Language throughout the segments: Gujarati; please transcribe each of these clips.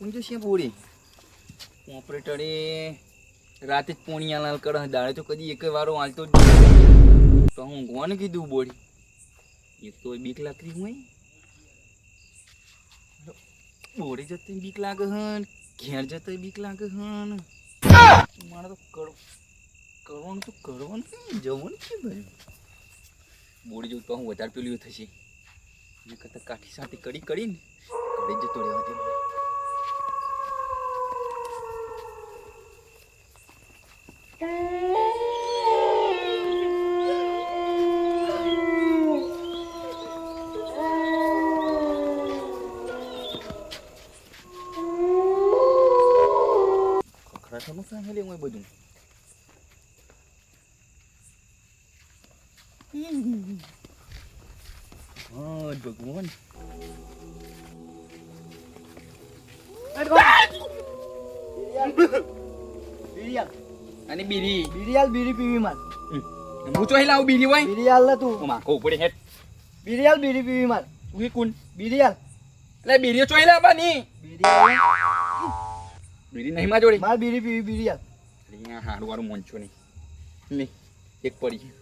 ઊંજો છે પૂરી ઓપરેટરે રાતે જ પોણી લાલ કરે દાડે તો કદી એક વારો હાલતો જ તો હું કોને કીધું બોડી? એક તો બીક લાગતી હોય. બોડી જતો બીક લાગે હન ઘેર જતો બીક લાગે હન મારે તો કરો કરવાનું તો કરવાનું નહીં, જવાનું છે ભાઈ. બોડી જેવું તો હું વધારે પેલું થશે. કરતા કાઠી સાથે કડી કરીને કડી જતો રહેવા દે મને. ખખડાટાનું સામે લેવું એ બધું હા બીડીયાલ અને બીરી. પીવી માર. હું ચોહી લાવું બીરી હોય? બીડીયાલ ને તું. માખો ઉપડે હેઠ બીડીયાલ બીડી પીવી માર. ઉહી કુન? બીડીયાલ એટલે બીરીઓ ચોહી લાવવાની. બીડીયાલ બીરી નહીં માં જોડે. માર બીડી પીવી અહીંયા હારું વારું મોંચો નહીં. લે એક પડી.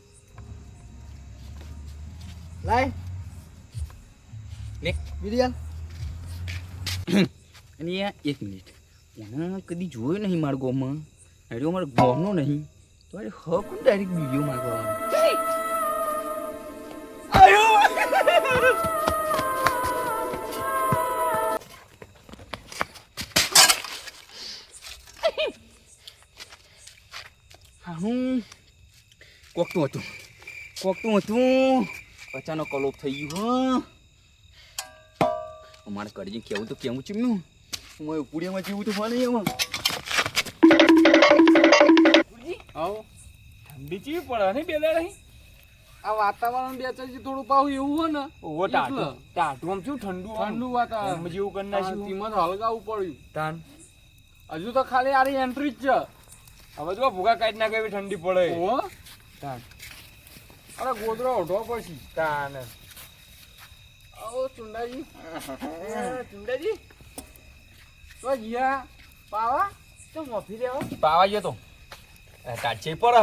લાય. લે બીડીયાલ અને એક મિનિટ. એને કદી જોયો નહીં મારા ગોમાં અરે મારા ગોમનો નહીં. તો અરે હકું ડાયરેક્ટ વીડિયો માંગવા હા હું કોકતું હતું. કોકતું હતું. અચાનક કલોપ થઈ ગયું હા. મારે કરજી કેવું તો કેવું ચીમનું હું પુડિયામાં જેવું તો મને એમાં. આવો. ઠંડી ચીવી પડે ને બે દાડા આ વાતાવરણ બે ચાર થોડું પાવું એવું હોય ને ઓવો. ટાટું ટાટું આમ શું ઠંડુ ઠંડુ વાતાવરણ. જેવું કરી નાખ્યું. કિંમત તો હલગાવું પડ્યું. તાન. હજુ તો ખાલી આરી એન્ટ્રી જ છે. હવે જો ભૂગા કાઢી નાખે એવી ઠંડી પડે. ઓ તાન. અરે ગોદરો ઓઢવો પડશે. તાન. આવો ચુંડાજી ચુંડાજી તો જીયા પાવા તો મોફી દેવો પાવા ગયો તો. કાચે પર.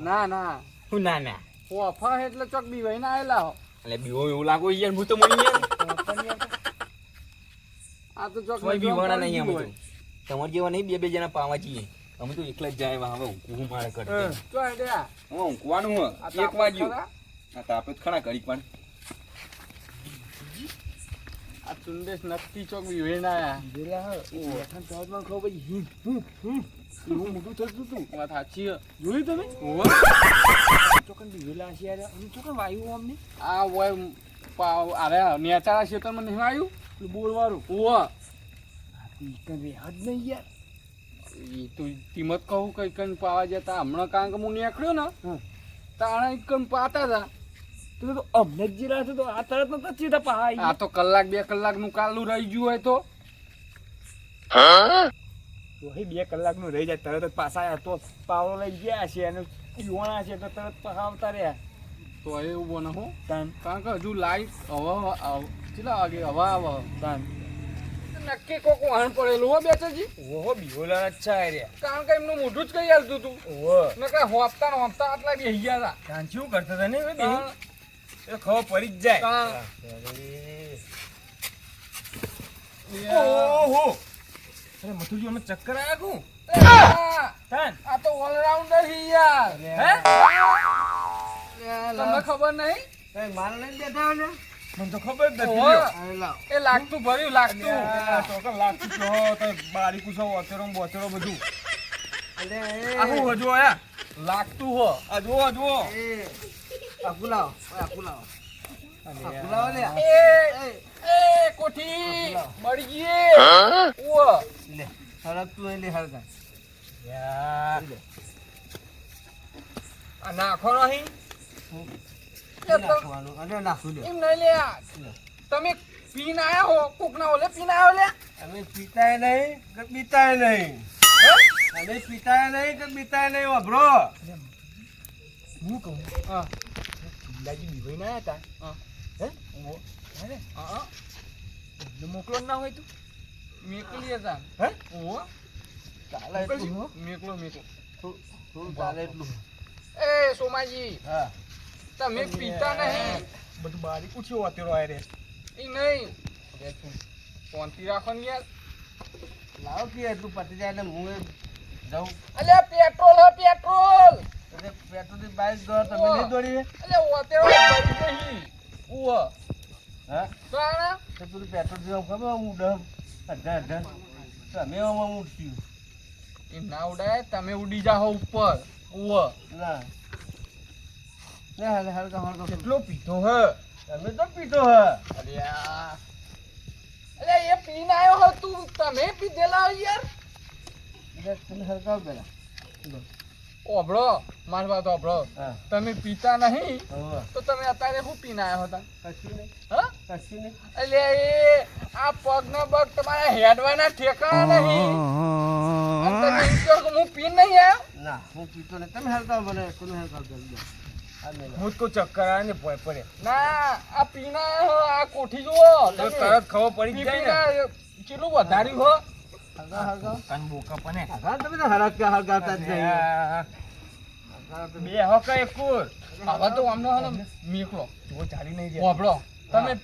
ના ના. હું ના ના. ઓફા એટલે ચોક બીવાઈ ના આવેલા હો. એટલે બીવો એવું લાગો યાર હું તો મળી યાર આ તો ચોક બીવાના નહીં અમે તો. તમારે જેવા નહીં બે બે જણા પાવા જઈએ અમે તો એકલા જ જાય હવે ઊંઘવું મારે કરે તો ઊંઘવાનું હ આ એક વાગ્યું? આ તાપે ખરા કરી પણ આ ચુંદેશ નક્કી ચોક બીવાઈ ના આયા એવું મોટું થતું તું. વાત સાચી છે. જોયું તમે? આ હોય પાવ- અરે નેચાળા ક્ષેત્રમાં નહીં આવ્યું બોલવારું ઓવા એ તો કિંમત કહું કઈ કઈ પાવા જતા. હમણાં કારણ કે હું નીકળ્યો ને તાણે એક કણ પાતા હતા અમને જ જીરા છે તો આ તરત નતા સીધા પહાઈ આ તો કલાક બે કલાકનું કાલું રહી ગયું હોય તો. તો બે કલાકનું રહી જાય તરત જ પાછા આવ્યા તો પાવડો લઈ ગયા છે અને પીવાના છે તો તરત પહાવતા રહ્યા. તો એવું બને હો. તાન. કારણ કે હજુ લાઈટ હવા આવ- કેટલા વાગે હવા આવે? તાન. નક્કી કોક વાહન પડેલું હો બેચાજી ઓહો બીહોલા અચ્છા છે રે કારણ કે એમનું મોઢું જ કઈ હાલતું હતું. ઓહો. નકર હોપતા ને હોપતા આટલા બેહી ગયા હતા. શું કરતા હતા ને એ ખબર પડી જ જાય. ઓહો અરે મથુરજી અમે ચક્કર કું આ તો ઓલરાઉન્ડર હી યાર. હે? તમને ખબર નહીં? મારે લઈને બેઠા ને? મને તો ખબર જ નથી. એ લાગતું ભર્યું લાગતું. તો લાગતું તો તો બારી કુસો બોતેરો બધું. આ શું હજુ આયા? લાગતું હો. આ જુઓ જુઓ. આખું લાવો આખું લાવો આખું લાવો લે. એ એ કોઠી. મળી ગઈ ઓહ લે. હરક તું લે હરકા યાર. આ નાખો નહીં. તમે પીન આયા હો કોક ના ઓલે પીન આયો લે અમે પીતાય નહીં કે પીતાય નહીં? અમે પીતાય નહીં કે પીતાય નહીં વાપરો. હું કહું? હા. ચુંડાજી બીવાઈ ના હતા. હા. હે? ઓહો. અરે હા એટલે મોકલો ના હોય તું. મેકલી હતા. હે? ઓ ચાલે એટલું હો. મેકલો મેકલો. થોડું ચાલે એટલું. એ સોમાજી. હા. તમે પીતા નહીં. બધું બારી પૂછ્યું અત્યારે આય રે એ નહીં. શાંતિ રાખો ને યાર. લાવ કે એટલું પતી જાય ને હું જાઉં. અલ્યા પેટ્રોલ હે પેટ્રોલ. એટલે પેટ્રોલની બાઈક દોડ તમે નહીં દોડીએ? ઓતેરો નહીં. ઉવા હા? તાણા તો પેલું પેટ્રોલ જેવું ખબર હું હજાર હજાર તમે એવામાં ઉડ્યું એ ના ઉડાય તમે ઉડી જાઓ ઉપર. ઉવા ના. ને હાલે હાલે કેટલો પીધો હે? તમે તો પીતો હ. અરે અરે એ પીને આવ્યો હો તું. તમે પીધેલા યાર. એટલે તમે હળગાવ પેલા ઓભળો મારી વાત ઓભળો. તમે પીતા નહીં તો તમે અત્યારે શું પીને આવ્યા હતા? કશું નહીં. એટલે એ આ પગ બગ તમારા હેડવાના ઠેકાણા નહીં. હું પીને નહીં આવ્યો ના હું પીતો નહીં. તમે હળગાવ મને તમે મેં હું ચક્કર આવે ને ભોય પડે. ના આ પીના હો, આ કોઠી જુઓ. તરત ખબર પડી જાય કેટલું વધાર્યું હો? તો હળગ હળગાવતા જ નહીં. હળગાવ તમે. બે હક એક કુર હવે તો અમને હે ને જો ચાલી નહીં જાય તમે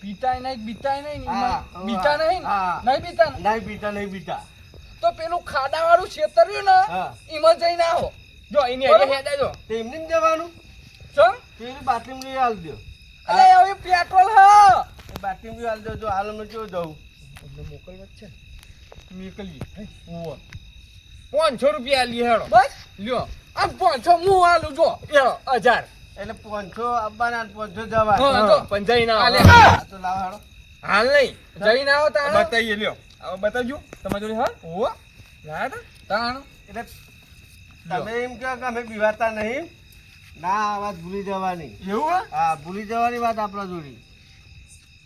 પીતાય નહીં બીતાય નહીં ને હા, એમાં બીતા નહીં નહીં બીતા નહીં પીતા નહીં પીતા તો પેલું ખાડા વાળું છેતર્યું ને એમાં જઈને આવો. જો એની જો એમને જવાનું? ચમ? પેલી બાથરૂમ લઈ હાલ દો. અરે હવે પેટ્રોલ હા. બાથરૂમ લઈ આલ દો જો હાલ અમે જો જવું. તમને મોકલવા છે. પાંચસો રૂપિયા લી હેડો બસ? લ્યો. આ પાંચસો હું આલું જો. હજાર. એટલે પાંચસો આવવાના પાંચસો જવા હા, ના. તો લાવ હાડો. હાલ નહીં. જઈને આવો તાણ. બતાવીએ લ્યો. હવે બતાવજો. તમારી જોડે હા? તાણ. એટલે તમે એમ કહો કે અમે પીવાતા નહીં. ના આ વાત ભૂલી જવાની. એવું હા? ભૂલી જવાની વાત આપણા જોડી.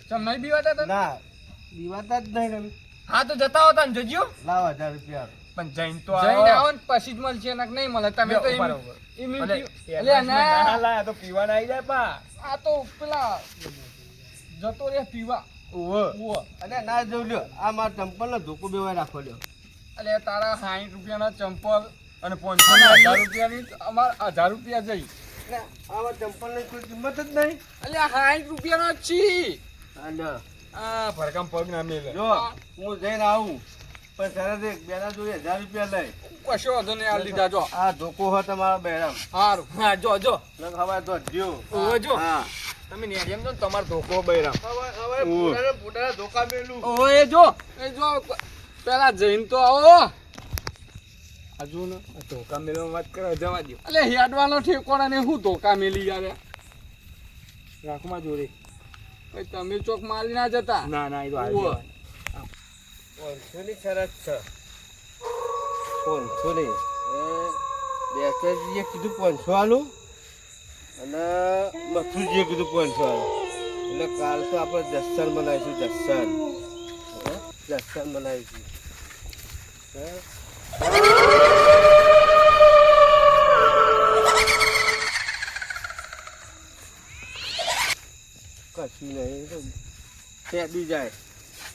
ચમ નહીં બીવાતા તમે ના બીવાતા જ નહીં તમે. હા તો જતા હોતા ને જજો. લાવ હજાર રૂપિયા. પણ જઈને તો જઈને આવો. આવો ને પછી જ મળશે નક નહીં મળે. તમે તો અલે ના. લાયા તો પીવાના આવી જાય પા. આ તો પેલા જતો રે પીવા. ઓહો અને ના જવું લ્યો. આ મારા ચંપલ નો ધોકો બેવાય રાખો લ્યો. અલે તારા સાઠ રૂપિયાના ચંપલ અને પાંચસો ના હજાર રૂપિયાની અમાર હજાર રૂપિયા જઈ. એટલે આમાં ચંપલની કોઈ કિંમત જ નહીં. અલે સાઠ રૂપિયાનો છી. હા લ્યો. આ ભરકામ પગ ના મેલે. જો હું જઈને આવું. પણ સરસ એક બેડા જોઈએ હજાર રૂપિયા લઈ. કશો વાંધો નહીં આ લીધા જો. આ ધોકો હોય તમારા બેડા સારું હા જો જો. હવે તો જો. ઓહો જો. હા. તમે ને તો તમારો ધોકો બેરા હવે હવે પોતાના ધોકા મેલું. ઓ એ જો. એ જો પેલા જઈને તો આવો. હજુ ને. ધોકા મેલવા વાત કરો જવા દો અલે હેડવાનો કોણ ને હું ધોકા મેલી યાર? રાખમાં જોડે. તમે ચોક મારી ના જતા. ના ના એ તો આવી શરત છે. પાંચસો ની બેસરજીએ કીધું પાંચસો આલું અને મથુજીએ કીધું પાંચસો આલું એટલે કાલ તો આપણે દર્શન બનાવીશું દર્શન? દર્શન બનાવીશું. નહીં તો ફેદી જાય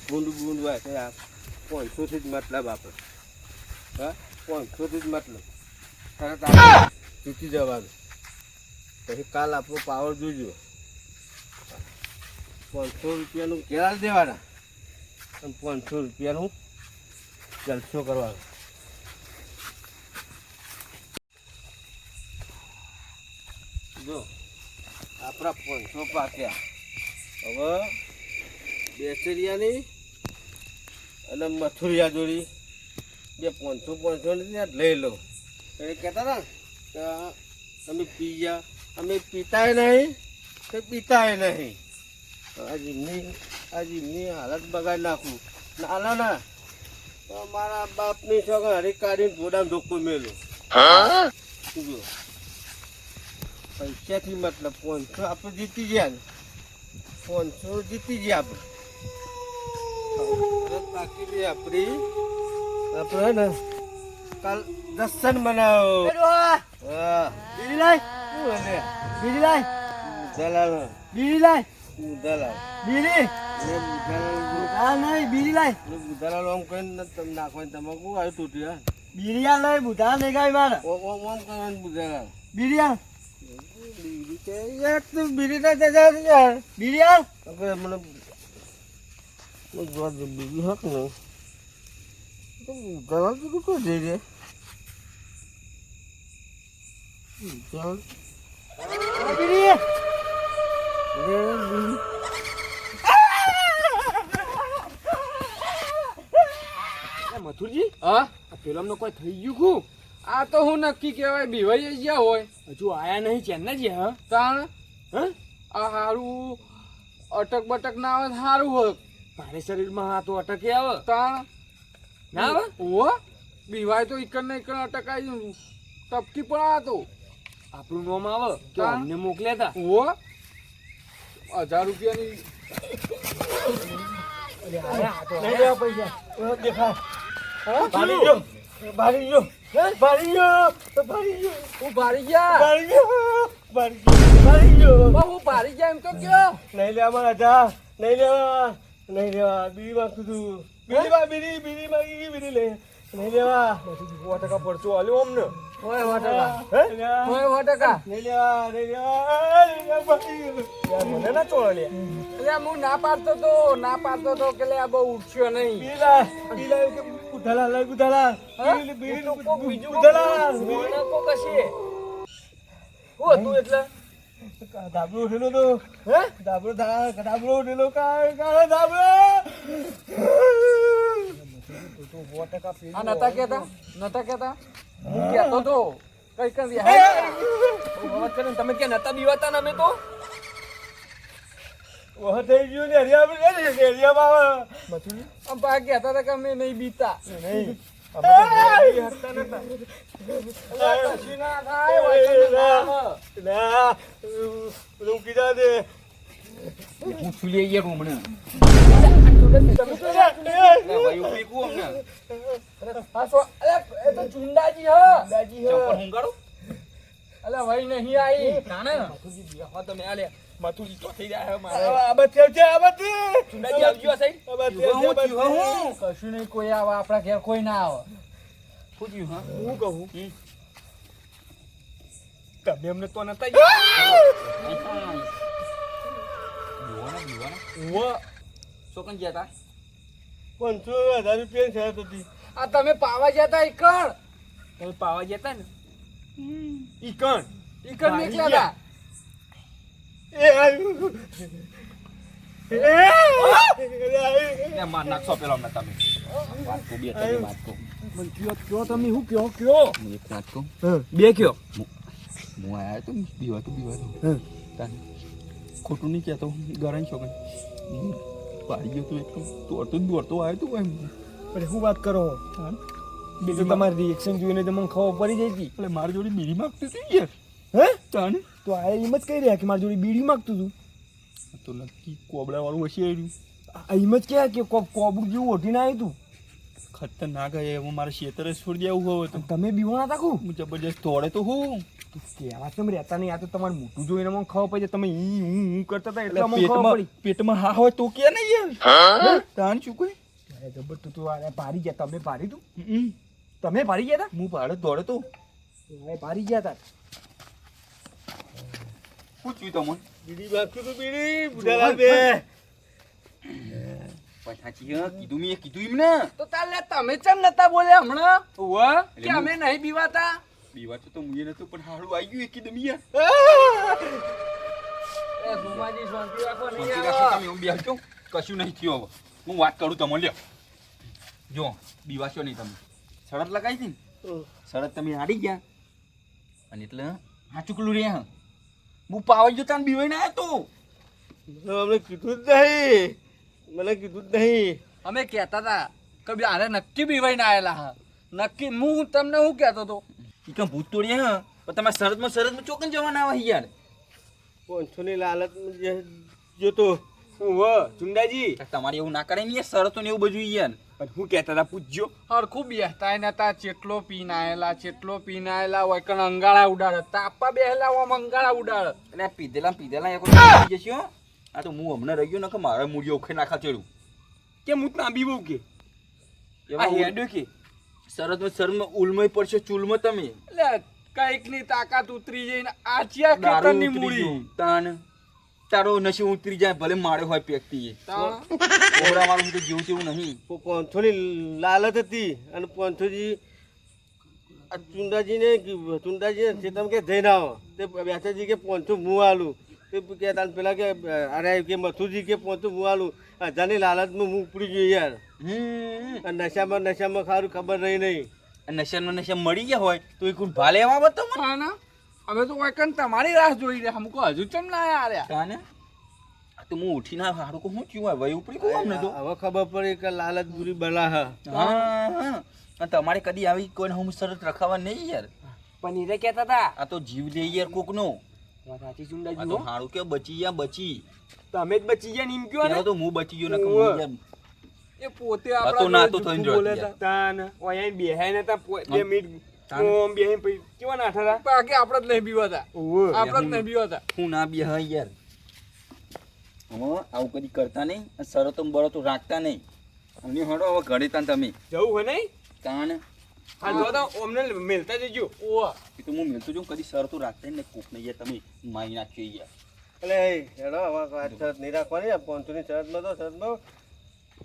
ગુંડ હોય છે, આ જ મતલબ આપણે હા? પાંચસોથી જ મતલબ. તરત જીતી જવાનું. પછી કાલ આપણો પાવર જોજો. પાંચસો રૂપિયાનું કેળા દેવાના. અને પાંચસો રૂપિયાનું જલસો કરવાનો. જો, આપણા પાંચસો પાક્યા. હવે બેસરિયાની અને મથુરિયા જોડી. બે પાંચસો પાંચસો ની યાર લઈ લો એ કહેતા હતા તમે પી ગયા અમે પીતાય નહીં તો પીતાય નહીં. આજ એમની આજ એમની હાલત બગાડી નાખું. નાના ના તો મારા બાપની છોકરા હરી કાઢીને ગોડામ ધોકો મેલું. પૈસાથી મતલબ પાંચસો આપણે જીતી ગયા ને. પાંચસો જીતી ગયા આપણે. બાકી બી આપણી. આપણે ને કાલ દર્શન બનાવો બીજી લાય બીજી લાય દલાલ. બીજી લાય દલાલ. બીજી. હા નહીં બીડી લાય બુધાલાલ આમ કરીને તમે નાખવાની તમાકુ આવ્યું તૂટ્યું બીડી લઈ બુધા નહીં ગાય મારે. ઓમ કરવાનું બીડી આ બીડી કે તો બીડી ના યાર. બીડી આ આપણે મને મને જોવા દે બીડી હક નહીં. તો કોઈ જઈ રે બુધાલાલ બીડી રે બીડી. એ મથુરજી હા? આ પેલામનો કોઈ થઈ ગયું ખું? આ તો હું નક્કી કહેવાય બીવાઈ ગયા હોય. હજુ આયા નહીં ચેન્નઈ જ હા? તાણ? હા? આ હારું અટક બટક ના આવે સારું હોય તારે શરીરમાં હા તો અટકે આવે. તાણ? ના આવે? ઓ બીવાય તો ઈકન ને ઈકન અટકાઈ ટપકી પણ આ તો. આપણું નામ આવે કે અમને મોકલ્યા હતા ઓ હજાર રૂપિયાની. પૈસા દેખાય. ભારી ગયો ભારી ગયો ભારી ગયો હું ભારી ગયા? ભારી ગયો ભારી ગયો ભારી ગયો હું ભારી ગયા એમ તો કયો? નહીં લેવા મારા જા નહીં લેવા નહીં લેવા. બીડી માંગતું તું. બીડી માં બીડી બીડી માંગી ગઈ બીડી લે નહીં લેવા. સો ટકા પડતો આલ્યો અમને. હોય સો ટકા? હોય સો ટકા. નહીં લેવા નહીં લેવા મને ના ચોળે લે એટલે હું ના પાડતો તો ના પાડતો તો કે લે આ બહુ ઉઠ્યો નહીં. કે ઉધાલા લાય ઉધાલા. બીજું ઉધાલા. કોક હશે? ઓ તું એટલે? ધાબળો ઉઠેલો તો. હે? ધા ધાબળો ઉઠેલો કા કા ધાબળો. તો સો ટકા પેલું આ નતા કેતા નતા કેતા હું કેતો તો. કઈ કઈ તમે કે નતા બીવાતા ને અમે તો? ઓહ થઈ ગયું ને હરિયા ને હરિયામાં આવે. મથુરી આમ પા કહેતા હતા કે અમે નહીં બીતા. નહીં. હરિયા ચુંડાજી હ અલા ભાઈ નહીં આવી તમે આલે મથુજી તો થઈ જાય મારે. આબત છે છે આબત ચુંડાજી આવજો આ સાઈડ. હું, જીવા હું. કશું નહીં કોઈ આવે આપણા ઘેર કોઈ ના આવે. પૂછ્યું હા? હું કહું. તમે અમને તો નતા દીવાના, દીવાના. ઓ શું કન ગયા હતા પંચો હજાર રૂપિયા શરત હતી. આ તમે પાવા જતા ઈકણ? તમે પાવા જતા ને? ઈકણ. ઈકણ નીકળ્યા હતા એ આવ્યું એ આવ્યું લે, માર નાખશો પેલો હમણાં તમે. વાત કહું, બે ત્રણ વાત કહો મને કયો કયો તમે શું કયો કયો? હું એક વાત કહું. બે કયો? હું આયો તો બીવાતો હમ. તાને ખોટું નહીં કહેતો. ગરાઈ છો પાડી ગયો તું એકદમ દોડતો દોડતો આવ્યો તું એમ. અરે શું વાત કરો? બીજું તમારી રિએક્શન જોઈને તો મને ખબર પડી જાય હતી. એટલે મારી જોડે બીડી માગતી હતી યાર. હે? તાને તો આ એમ જ કહી રહ્યા કે મારી જોડે બીડી માંગતું હતું તો નક્કી કોબળા વાળું હશે આ એમ જ કહે કે કોક કોબડું જેવું ઓઢીને આવ્યું હતું ખતરનાક હે હું મારે ખેતરે છોડી દેવું હોય તો. તમે બીવાના હતા કહું હું જબરજસ્ત તોડે તો હું. કેવા તમે રહેતા નહીં આ તો તમારું મોટું જોઈને મને ખબર પડી તમે ઈ હું હું કરતા હતા એટલે મને ખબર પેટમાં પડી. પેટમાં હા હોય તો કે નહીં યાર. તાન શું કોઈ અરે જબર તું તો ભારી પારી ગયા તમે ભારી તું? તમે ભારી ગયા હું ભાડે દોડે તો. ભારી ગયા હતા પૂછ્યું તમને? બીડી બાકી તો બીડી બુઢાલાલ બે પણ સાચી હે કીધું મેં કીધું એમને. તો તાલે તમે ચમ નતા બોલ્યા હમણાં? ઓવા કે અમે નહીં બીવાતા? બીવા તો મુએ નતું પણ હાડું આવી ગયું એકદમ યાર. એ સુમાજી શાંતિ રાખો નહીં આવે. તમે હું બેસજો કશું નહીં થયું હવે. હું વાત કરું તમને લ્યો. જો બીવાશો નહીં તમે. શરત લગાવી હતી ને? શરત તમે હારી ગયા. અને એટલે હા ચૂકલું રે હા હું પાવા જતા બીવાઈ ના તું અમને કીધું જ નહીં. મને કીધું જ નહીં. અમે કહેતા હતા કે આને નક્કી બીવાઈ ના આવેલા હા. નક્કી હું તમને શું કહેતો હતો? એ કાં ભૂત તોડીએ હા. પણ તમારે શરતમાં શરતમાં ચોકન જવાના આવે યાર. પોંછોની લાલચમાં જે જોતો હું હ ચુંડાજી. તમારે એવું ના કરે ને શરતો ને એવું બધું યાર. પણ હું કહેતા હતા પૂછજો. હરખું બેસતા નતા ચેટલો પીન આયેલા ચેટલો પીન આયેલા હોય કણ અંગાળા ઉડાડે. તાપા બેહેલા હોય અંગાળા ઉડાડ. એટલે પીધેલા પીધેલા એક જશે આ તો હું હમણાં રહી ગયો ને કે મારા મૂળિયો ઉખે નાખા ચડું કે હું તાંબી બહુ કે? આ હેડ્યું કે? શરતમાં શરમ ઉલમય પડશે ચૂલમાં તમે. એટલે કંઈકની તાકાત ઉતરી જઈને આ ચિયા ખેતરની મૂડી. તાન તારો નશો ઉતરી જાય ભલે મારે હોય પેકતી એ તાણ. ઓવડા તો જીવ તેવું નહીં પંથોની લાલત હતી અને પંથોજી ચુંડાજીને ચુંડાજીને છે તમે કે જઈને આવો. તે બેસાજી કે પોંથું હું આલું. તે કે તાન પેલા કે અરે કે મથુજી કે પોંથું હું આલું. હજારની લાલતમાં હું ઉપડી ગયો યાર. હમ. અને નશામાં નશામાં ખારું ખબર રહી નહીં. નશામાં નશા મળી ગયા હોય તો એ કોઈ ભાલે એવા બતો ના. અમે તો વાયકન તમારી રાહ જોઈ રહ્યા. અમુક હજુ ચમ ના આર્યા કાને? તો હું ઉઠીને હારું કો હું હોય વહી ઉપડી કો અમને તો. હવે ખબર પડી કે લાલચ બુરી બલા હા હા. હા તમારે કદી આવી કોઈને હું શરત રખાવા નહીં યાર. પણ એને કહેતા હતા. આ તો જીવ લે યાર કોકનો. વાત સાચી ચુંડા તો હારું કે બચી ગયા બચી. તમે જ બચી ગયા ને એમ કયો ને? તો હું બચી ગયો ને કે. હું યાર. એ પોતે આપણા તો ના તો થઈ જુઠ્ઠું બોલે તાન ઓય બેહે ને તા બે મિનિટ. ઓમ પછી કેવા નાઠા તા? બાકી આપણે જ નહીં બીવાતા આપણે જ નહીં બીવાતા હું ના બી હા યાર. હવે આવું કદી કરતા નહીં શરતો બરતો રાખતા નહીં. અને હડો હવે ઘરે તાન તમે. જવું હોય નહીં? તાન. હા જો તો ઓમને મેલતા જજો. ઓવા એ તો હું મેલતો છું કદી શરતો રાખતા નહીં ને કોક નહીં યાર તમે મારી નાખ્યો યાર. એટલે હેડો હવે વાત શરત નહીં રાખવાની આ પોંથોની શરતમાં તો શરતમાં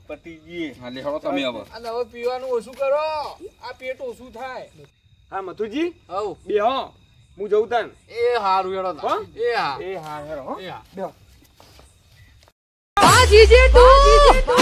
પતી ગઈ. હા લે હડો તમે હવે. અને હવે પીવાનું ઓછું કરો. આ પેટ ઓછું થાય. હા મથુજી? હવ બે હો. હું જઉં તન. એ હારું હેડો હો? એ હા. એ હા હેરો હો. એ હા. બેહો. De tudo!